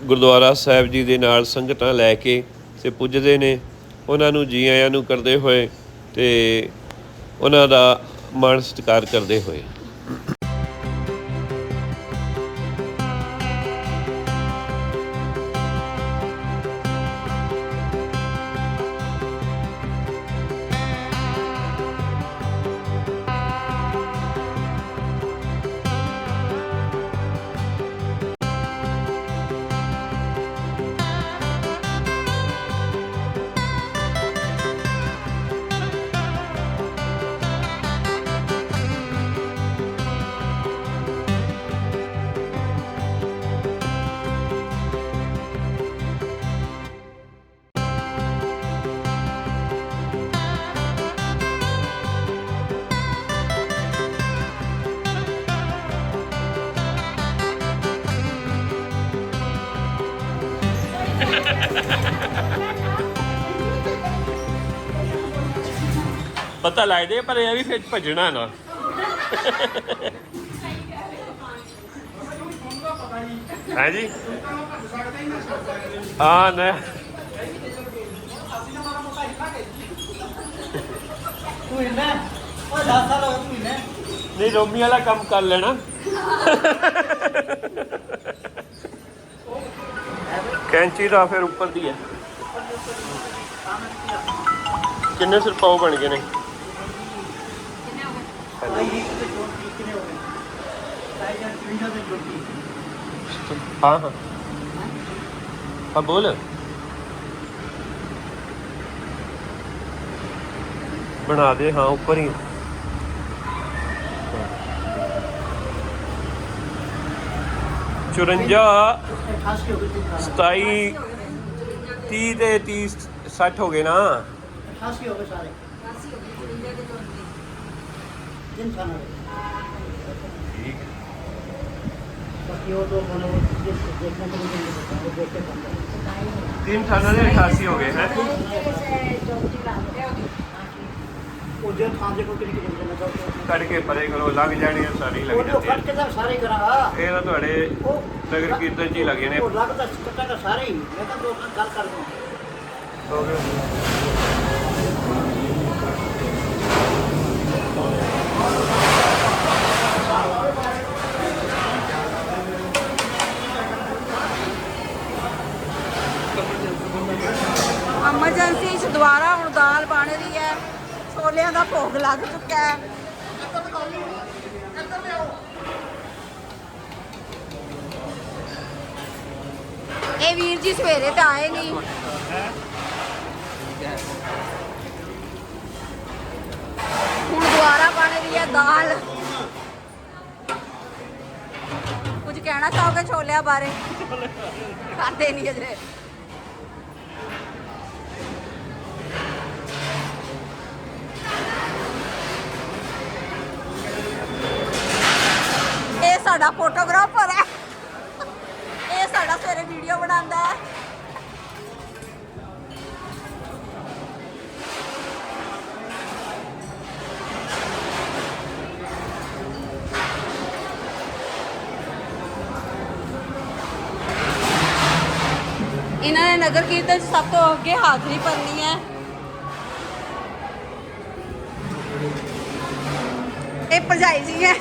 ਗੁਰਦੁਆਰਾ ਸਾਹਿਬ ਜੀ ਦੇ ਨਾਲ ਸੰਗਤਾਂ ਲੈ ਕੇ ਤੇ ਪੁੱਜਦੇ ਨੇ। ਉਹਨਾਂ ਨੂੰ ਜੀ ਆਇਆਂ ਨੂੰ ਕਰਦੇ ਹੋਏ ਤੇ ਉਹਨਾਂ ਦਾ ਮਾਣ ਸਤਿਕਾਰ ਕਰਦੇ ਹੋਏ। ਪਤਾ ਲੱਗਦੇ ਪਰ ਇਹ ਵੀ ਫਿਰ ਭੱਜਣਾ ਨਾ। ਹੈ ਜੀ? ਹਾਂ ਨਾ। ਤੂੰ ਇੰਨਾ ਉਹ 10 ਸਾਲ ਹੋ ਗਏ ਤੂੰ ਨਹੀਂ ਰੋਮੀ ਵਾਲਾ ਕੰਮ ਕਰ ਲੈਣਾ। ਕੈਂਚੀ ਦਾ ਫਿਰ ਉੱਪਰ ਦੀ ਹੈ। ਕਿੰਨੇ ਸਿਰ ਪਾਉ ਬਣ ਗਏ ਨੇ? ਹਾਂ ਹਾਂ ਹਾਂ ਬੋਲ ਬਣਾ ਦੇ ਹਾਂ ਉੱਪਰ ਹੀ ਚੁਰੰਜਾ 27 30 ਤੇ 30 60 ਹੋ ਗਏ ਨਾ 88 ਹੋ ਗਏ ਸਾਰੇ ਦਿਨ ਖਾਣਾ बाकी वो तो मैंने वो जिस- देखने को नहीं मिलता वो देख के बनता है ਤਿੰਨ ਥਾਨਾਂ ਦੇ 88 ਹੋ ਗਏ ਹੈ वो जो थां देखो कितनी कितनी लगा वो ਕੱਢ ਕੇ ਪਰੇ ਕਰੋ ਲੱਗ ਜਾਣੀਆਂ ਸਾਰੀ ਲੱਗ तो ਜਾਂਦੀ कट के तो सारे करा ਇਹ ਤਾਂ ਤੁਹਾਡੇ वो ਨਗਰ ਕੀਰਤਨ ਚ ਹੀ ਲੱਗੇ ਨੇ वो लगता कटा का सारे ही मैं तो दो गल कर दूं ਐਮਰਜੈਂਸੀ ਚ ਦੁਬਾਰਾ ਹੁਣ ਦਾਲ ਬਣ ਰਹੀ ਹੈ, ਛੋਲਿਆਂ ਦਾ ਭੋਗ ਲੱਗ ਚੁੱਕਾ ਹੈ। ਇਹ ਵੀਰ ਜੀ ਸਵੇਰੇ ਤਾਂ ਆਏ ਨਹੀਂ ਹੁਣ ਦੁਬਾਰਾ ਬਣ ਰਹੀ ਹੈ ਦਾਲ। ਕੁਝ ਕਹਿਣਾ ਚਾਹੋਗੇ ਛੋਲਿਆਂ ਬਾਰੇ? ਕਰਦੇ ਨਹੀਂ ਅਜੇ। ਸਾਡਾ ਫੋਟੋਗ੍ਰਾਫਰ ਹੈ। ਇਹ ਸਾਡਾ ਸਵੇਰੇ ਵੀਡੀਓ ਬਣਾਉਂਦਾ ਹੈ। ਇਹਨਾਂ ਨੇ ਨਗਰ ਕੀਰਤਨ 'ਚ ਸਭ ਤੋਂ ਅੱਗੇ ਹਾਜ਼ਰੀ ਭਰਨੀ ਹੈ। ਇਹ ਭਰਜਾਈ ਜੀ ਹੈ।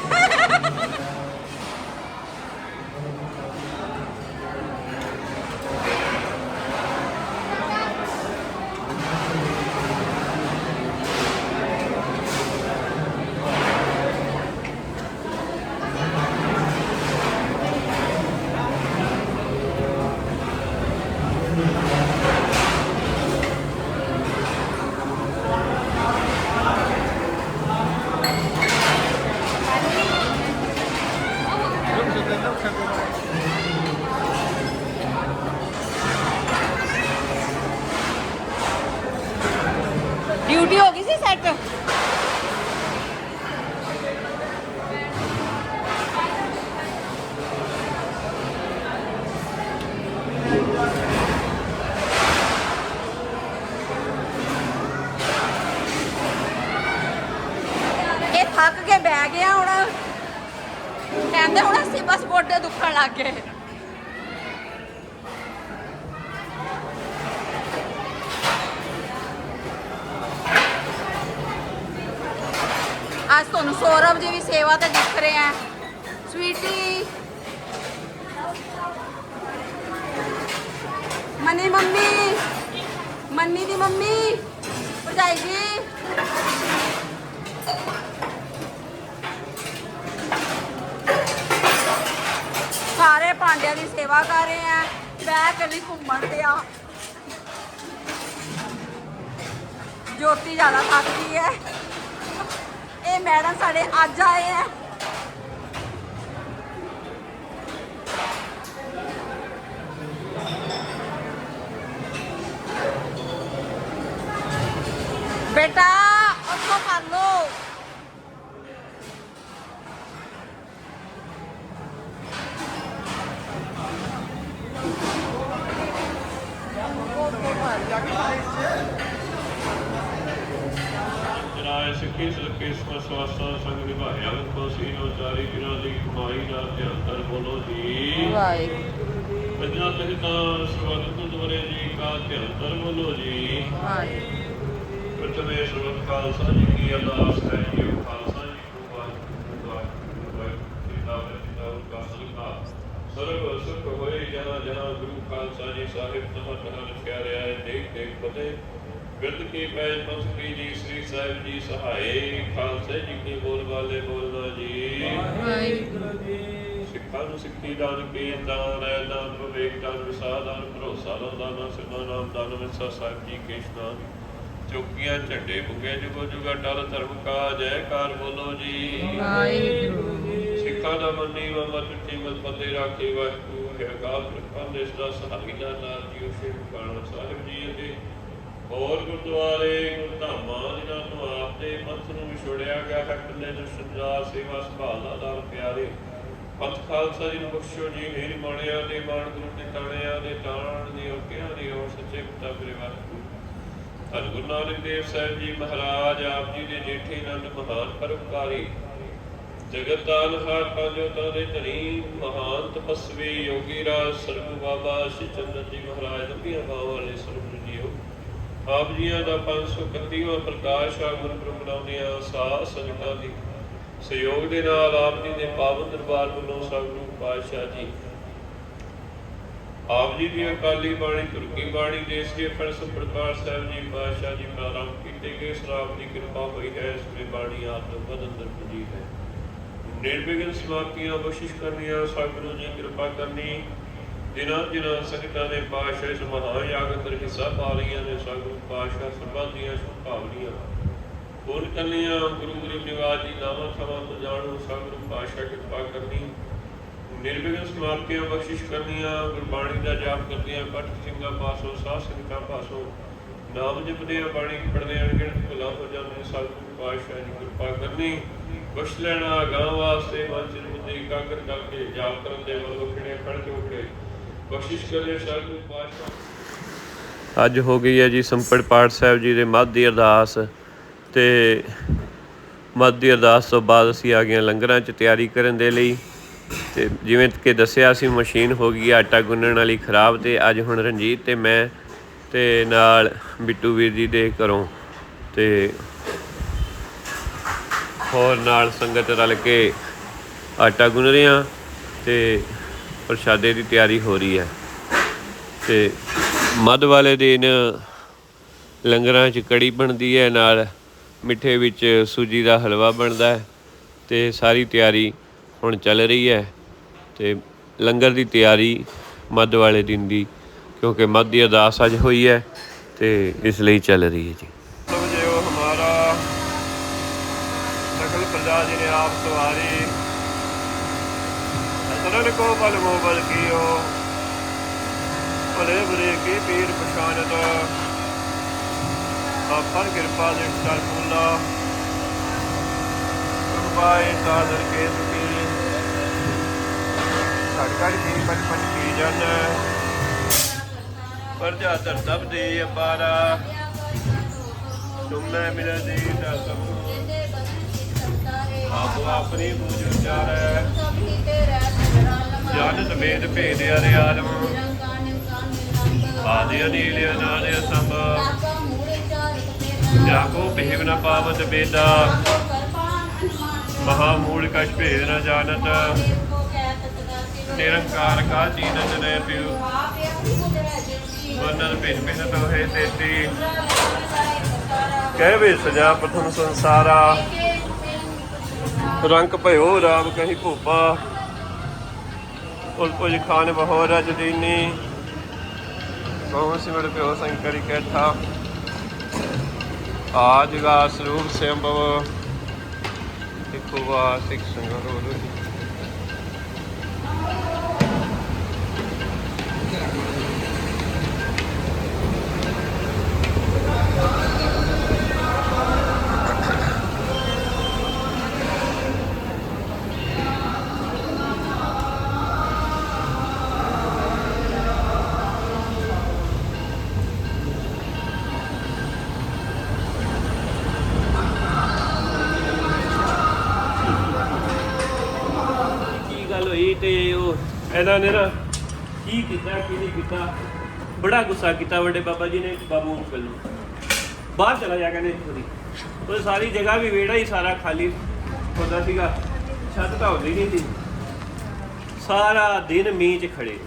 ਡਿਊਟੀ ਹੋ ਗਈ ਸੀ ਸੈੱਟ ਇਹ ਥੱਕ ਕੇ ਬਹਿ ਗਿਆ ਹੁਣ ਕਹਿੰਦੇ ਹੁਣ ਅਸੀਂ ਬਸ ਗੋਡੇ ਦੁਖਣ ਲੱਗ ਗਏ ਅੱਜ ਤੁਹਾਨੂੰ ਸੌਰਵ ਜੀ ਵੀ ਸੇਵਾ ਤੇ ਦਿਖ ਰਹੇ ਆ ਸਵੀਟੀ ਮਨੀ ਮੰਮੀ ਮੰਨੀ ਦੀ ਮੰਮੀ ਭਰਜਾਈ ਜੀ ਸਾਰੇ ਭਾਂਡਿਆਂ ਦੀ ਸੇਵਾ ਕਰ ਰਹੇ ਆ ਬਹਿ ਕੇ ਲਈ ਘੁੰਮਣ ਤੇ ਆ ਜੋਤੀ ਜ਼ਿਆਦਾ ਥੱਕਦੀ ਹੈ ਇਹ ਮੈਡਮ ਸਾਡੇ ਅੱਜ ਆਏ ਆ ਬੇਟਾ ਸਵਾਸਾ ਸੰਗ ਨਿਭਾਇਆ ਕੋ ਸੀਨੋ ਚਾਰੀ ਦਿਨਾਂ ਦੀ ਕਮਾਈ ਦਾ ਧਿਆਨ ਬੋਲੋ ਜੀ। ਵਾਹਿਗੁਰੂ। ਪੰਜਾਂ ਤਹਿਤਾਂ ਸਵਰਗ ਗੁਰਦੁਆਰੇ ਜੀ ਕਾ ਧਿਆਨ ਬੋਲੋ ਜੀ। ਵਾਹਿਗੁਰੂ। ਪ੍ਰਥਮੇ ਸਰਵਤ ਖਾਲਸਾ ਜੀ ਕੀ ਅਰਦਾਸ ਹੈ ਜੀ ਖਾਲਸਾ ਜੀ ਕੋ ਵਾਹਿਗੁਰੂ। ਸਰਬ ਸੁਖ ਹੋਏ ਜਨਾ ਜਨਾ ਗੁਰੂ ਖਾਲਸਾ ਜੀ ਸਾਹਿਬ ਨਮਾ ਕਹਾਂ ਲਿਖਿਆ ਰਿਹਾ ਹੈ ਦੇਖ ਦੇਖ ਫਤਿਹ। ਬਿਰਦ ਕੀ ਪੈਜ ਪੰਸਕੀ ਜੀ ਸ੍ਰੀ ਸਾਹਿਬ ਜੀ ਸਹਾਏ ਖਾਲਸੇ ਜੀ ਕੀ ਬੋਲ ਵਾਲੇ ਬੋਲਣਾ ਜੀ। ਸਿੱਖਾਂ ਨੂੰ ਸਿੱਖੀ ਦਾਨ ਕੀਰਤਨ ਦਾਨ ਰਹਿ ਦਾਨ ਵਿਵੇਕ ਦਾਨ ਵਿਸਾਰ ਦਾਨ ਭਰੋਸਾ ਦਾਨ ਦਾਨ ਸਿਮਰਨ ਨਾਮ ਦਾਨ ਵਿਸਾ ਸਾਹਿਬ ਜੀ ਕ੍ਰਿਸ਼ਨ। ਚੌਕੀਆਂ ਝੰਡੇ ਬੁਗੇ ਜੁਗੋ ਜੁਗਾ ਟਲ ਧਰਮ ਕਾ ਜੈਕਾਰ ਬੋਲੋ ਜੀ। ਸਿੱਖਾਂ ਦਾ ਮੰਨੀ ਮਮਤ ਉੱਚੀ ਮਤ ਫਤਿਹ ਰਾਖੇ ਵਾਹਿਗੁਰੂ। ਹੈ ਅਕਾਲ ਦੇਸ਼ ਦਾ ਸਹਾਈ ਦਾ ਨਾਮ ਜੀ ਸ਼੍ਰੀ ਗੁਰਬਾਣੀ ਸਾਹਿਬ ਜੀ ਅਤੇ ਹੋਰ ਗੁਰਦੁਆਰੇ ਗੁਰਧਾਮਾਂ ਜਿਨ੍ਹਾਂ ਤੋਂ ਆਪ ਦੇ ਪੰਥ ਨੂੰ ਵਿਛੋੜਿਆ ਗਿਆ ਹੈ ਕੱਲੇ ਨੂੰ ਸੰਜਾਰ ਸੇਵਾ ਸੰਭਾਲਣਾ ਦਾਰ ਪਿਆਰੇ। ਪੰਥ ਖਾਲਸਾ ਜੀ ਨੂੰ ਬਖਸ਼ੋ ਜੀ ਮੇਰੀ ਮਾਣਿਆ ਦੇ ਮਾਣ ਗੁਰੂ ਦੇ ਤਾਣਿਆਂ ਦੇ ਤਾਣ ਦੀ ਓਕਿਆਂ ਦੀ ਓ ਸੱਚੇ ਪਿਤਾ ਪਰਿਵਾਰ ਧੰਨ ਗੁਰੂ ਨਾਨਕ ਦੇਵ ਸਾਹਿਬ ਜੀ ਮਹਾਰਾਜ ਆਪ ਜੀ ਦੇ ਜੇਠੇ ਨੰਦ ਮਹਾਨ ਪਰਉਪਕਾਰੀ, ਜਗਤ ਤਾਨਹਾਰ ਪੰਜੋ ਤਾਂ ਦੇ ਧਨੀ ਮਹਾਨ ਤਪਸਵੀ ਯੋਗੀ ਰਾਜ ਸਰਬ ਬਾਬਾ ਸ਼੍ਰੀ ਚੰਦਰ ਜੀ ਮਹਾਰਾਜ ਲੰਬੀਆਂ ਬਾਹਾਂ ਵਾਲੇ ਸਰਬ ਜੀਓ ਆਪ ਜੀਆਂ ਦਾ 531ਵਾਂ ਪ੍ਰਕਾਸ਼ ਆ ਗੁਰਪੁਰਬ ਮਨਾਉਂਦਿਆਂ ਸਾਧ ਸੰਗਤਾਂ ਦੀ ਸਹਿਯੋਗ ਦੇ ਨਾਲ ਆਪ ਜੀ ਦੇ ਪਾਵਨ ਦਰਬਾਰ ਵੱਲੋਂ ਸਤਿਗੁਰੂ ਪਾਤਸ਼ਾਹ ਜੀ। ਆਪ ਜੀ ਦੀ ਅਕਾਲੀ ਬਾਣੀ, ਤੁਰਕੀ ਬਾਣੀ, ਦੇਸ਼ ਦੇ ਫਰਸ ਪ੍ਰਕਾਸ਼ ਸਾਹਿਬ ਜੀ, ਪਾਤਸ਼ਾਹ ਜੀ ਪ੍ਰਾਰੰਭ ਕੀਤੇ ਗਏ। ਸਰਾਪ ਦੀ ਕਿਰਪਾ ਹੋਈ ਹੈ, ਇਸ ਵੇ ਬਾਣੀ ਆਪ ਤੋਂ ਪੁਜੀ ਹੈ। ਨਿਰਵਿਘਨ ਸਮਾਪਤੀਆਂ ਬਖਸ਼ਿਸ਼ ਕਰਨੀਆਂ ਸਤਿਗੁਰੂ ਜੀ ਕਿਰਪਾ ਕਰਨੀ। ਜਿਨ੍ਹਾਂ ਜਿਨ੍ਹਾਂ ਸੰਗਤਾਂ ਨੇ ਪਾਤਸ਼ਾਹ ਇਸ ਮਹਾਯਾਗ ਅੰਦਰ ਹਿੱਸਾ ਪਾ ਲਈਆਂ ਨੇ ਸਤਿਗੁਰੂ ਪਾਤਸ਼ਾਹ ਸਰਬੱਤ ਦੀਆਂ ਸੁਭਾਵਨੀਆਂ ਪੂਰਨ ਕਰਨੀਆਂ ਗੁਰੂ ਗਰੀਬ ਨਿਵਾਜ ਜੀ ਨਾਮਾਂ ਥਮਾਂ ਤੋਂ ਜਾਣੂ ਸਤਿਗੁਰੂ ਪਾਤਸ਼ਾਹ ਕਿਰਪਾ ਕਰਨੀ ਨਿਰਵਿਘਨ ਸਮਾਪਤੀਆਂ ਬਖਸ਼ਿਸ਼ ਕਰਨੀਆਂ, ਗੁਰਬਾਣੀ ਦਾ ਜਾਪ ਕਰਦੀਆਂ ਪਟ ਸਿੰਘਾਂ ਪਾਸੋਂ, ਸਾਧ ਸੰਗਤਾਂ ਪਾਸੋਂ ਨਾਮ ਜਪਦੇ ਆ, ਬਾਣੀ ਪੜਦੇ ਅਣਗਿਣਤ ਭੁਲਾ ਹੋ ਜਾਂਦੇ ਸਤਿਗੁਰੂ ਪਾਤਸ਼ਾਹ ਜੀ ਕਿਰਪਾ ਕਰਨੀ। ਬਖਸ਼ ਲੈਣਾ ਗਾਂ ਵਾਸਤੇ ਵਾਂਚਿਤ ਬੁੱਧੀ ਕਾਗਰ ਕਰਕੇ ਜਾਪ ਕਰਨ ਦੇ ਵੱਲੋਂ ਖੜੇ ਕੇ ਚੋਕੇ ਬਖਸ਼ਿਸ਼ ਕਰੇ ਸਤਿਗੁਰੂ ਪਾਤਸ਼ਾਹ ਅੱਜ ਹੋ ਗਈ ਹੈ ਜੀ ਸੰਪੜ ਪਾਠ ਸਾਹਿਬ ਜੀ ਦੇ ਮੱਧ ਦੀ ਅਰਦਾਸ ਤੇ ਮੱਧ ਦੀ ਅਰਦਾਸ ਤੋਂ ਬਾਅਦ ਅਸੀਂ ਆ ਗਏ ਹਾਂ ਲੰਗਰਾਂ 'ਚ ਤਿਆਰੀ ਕਰਨ ਦੇ ਲਈ ਤੇ ਜਿਵੇਂ ਕਿ ਦੱਸਿਆ ਸੀ ਮਸ਼ੀਨ ਹੋ ਗਈ ਆਟਾ ਗੁੰਨਣ ਵਾਲੀ ਖਰਾਬ ਤੇ ਅੱਜ ਹੁਣ ਰਣਜੀਤ ਤੇ ਮੈਂ ਤੇ ਨਾਲ ਬਿੱਟੂ ਵੀਰ ਜੀ ਦੇ ਘਰੋਂ ਤੇ ਹੋਰ ਨਾਲ ਸੰਗਤ ਰਲ ਕੇ ਆਟਾ ਗੁੰਨ ਰਹੇ ਹਾਂ ਤੇ ਪ੍ਰਸ਼ਾਦੇ ਦੀ ਤਿਆਰੀ ਹੋ ਰਹੀ ਹੈ। ਤੇ ਮੱਧ ਵਾਲੇ ਦਿਨ ਲੰਗਰਾਂ 'ਚ ਕੜੀ ਬਣਦੀ ਹੈ, ਨਾਲ ਮਿੱਠੇ ਵਿੱਚ ਸੂਜੀ ਦਾ ਹਲਵਾ ਬਣਦਾ ਹੈ ਤੇ ਸਾਰੀ ਤਿਆਰੀ ਹੁਣ ਚੱਲ ਰਹੀ ਹੈ ਤੇ ਲੰਗਰ ਦੀ ਤਿਆਰੀ ਮੱਧ ਵਾਲੇ ਦਿਨ ਦੀ, ਕਿਉਂਕਿ ਮੱਧ ਦੀ ਅਰਦਾਸ ਅੱਜ ਹੋਈ ਹੈ ਤੇ ਇਸ ਲਈ ਚੱਲ ਰਹੀ ਹੈ ਜੀ। ਸਮਝਿਓ ਹਮਾਰਾ ਸਕਲ ਪ੍ਰਜਾ ਜੀ ਨੇ ਆਪ ਸਵਾਰੀ ਸਰਲ ਕੋ ਬਲ ਮੋ ਬਲ ਕੀਓ ਭਲੇ ਬਰੇ ਕੀ ਪੀਰ ਪਛਾਨਤ ਆਪਨ ਕਿਰਪਾ ਦੇ ਚਲ ਫੁੱਲਾ। ਗੁਰਬਾਈ ਸਾਦਰ ਕੇ ਸੁਖੀ ਸੜਕੜ ਕੀ ਬਚਪਨ ਕੀ ਜਨ। ਪਰਜਾ ਧਰ ਸਭ ਦੇ ਅਪਾਰਾ। ਤੁਮੈ ਮਿਲ ਦੇ ਦਾ ਸਭ ਆਪੋ ਆਪਣੀ ਬੂਝ ਉਚਾਰੈ ਜਾਣਤ ਵੇਦ ਭੇਦ ਅਰੇ ਆਲਮ। ਆਦਿ ਅਨੀਲ ਅਨਾਦ ਸੰਭ ਜਾਕੋ ਭੇਵ ਨ ਪਾਵਤ ਬੇਦਾ। ਮਹਾ ਮੂਲ ਕਛ ਭੇਦ ਨ ਜਾਣਤ। ਨਿਰੰਕਾਰ ਕਾ ਜੀਨਤ ਨੇ ਪਿਉ। ਮਨਨ ਭਿਨ ਭਿਨ ਤੋਹੇ ਤੇਤੀ ਕਹਿ ਸਜਾ ਪ੍ਰਥਮ ਸੰਸਾਰਾ। ਰੰਗ ਭਇਓ ਰਾਮ ਕਹੀ ਭੂਪਾ ਉਲ ਪੁਜ ਖਾਨ ਬਹੋ ਰਜ ਦੀਨੀ। ਕਹੋ ਸਿਮਰ ਪਿਓ ਸੰਕਰੀ ਕੈਠਾ। ਆਦਿਗਾ ਸਰੂਪ ਸੰਭਵ। ਦੇਖੋ ਵਾ ਤੇ ਉਹ ਇਹਨਾਂ ਨੇ ਨਾ ਕੀ ਕੀਤਾ, ਕੀ ਨਹੀਂ ਕੀਤਾ, ਬੜਾ ਗੁੱਸਾ ਕੀਤਾ ਵੱਡੇ ਬਾਬਾ ਜੀ ਨੇ, ਬਾਬੂ ਅੰਕਲ ਨੂੰ। ਬਾਹਰ ਚਲਾ ਜਾ ਕਹਿੰਦੇ ਇੱਥੋਂ ਦੀ। ਉਹ ਸਾਰੀ ਜਗ੍ਹਾ ਵੀ ਵਿਹੜਾ ਹੀ ਸਾਰਾ ਖਾਲੀ ਹੁੰਦਾ ਸੀਗਾ। ਛੱਤ ਤਾਂ ਹੁੰਦੀ ਨਹੀਂ ਸੀ। ਸਾਰਾ ਦਿਨ ਮੀਂਹ 'ਚ ਖੜੇ।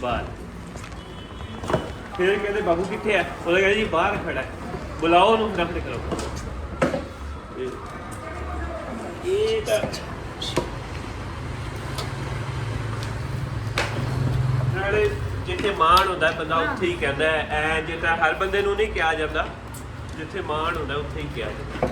ਬਾਹਰ। ਫਿਰ ਕਹਿੰਦੇ, ਬਾਬੂ ਕਿੱਥੇ ਆ ਉਹ ਕਹਿੰਦੇ, ਜੀ ਬਾਹਰ ਖੜਾ ਬੁਲਾਓ ਉਹਨੂੰ ਰਫਟ ਕਰੋ। ਇਹ- ਇਹ ਤਾਂ ਨਾਲੇ ਜਿੱਥੇ ਮਾਣ ਹੁੰਦਾ ਹੈ, ਬੰਦਾ ਉੱਥੇ ਹੀ ਕਹਿੰਦਾ ਐ ਜੇ ਤਾਂ ਹਰ ਬੰਦੇ ਨੂੰ ਨਹੀਂ ਕਿਹਾ ਜਾਂਦਾ ਜਿੱਥੇ ਮਾਣ ਹੁੰਦਾ ਉੱਥੇ ਹੀ ਕਿਹਾ ਜਾਂਦਾ।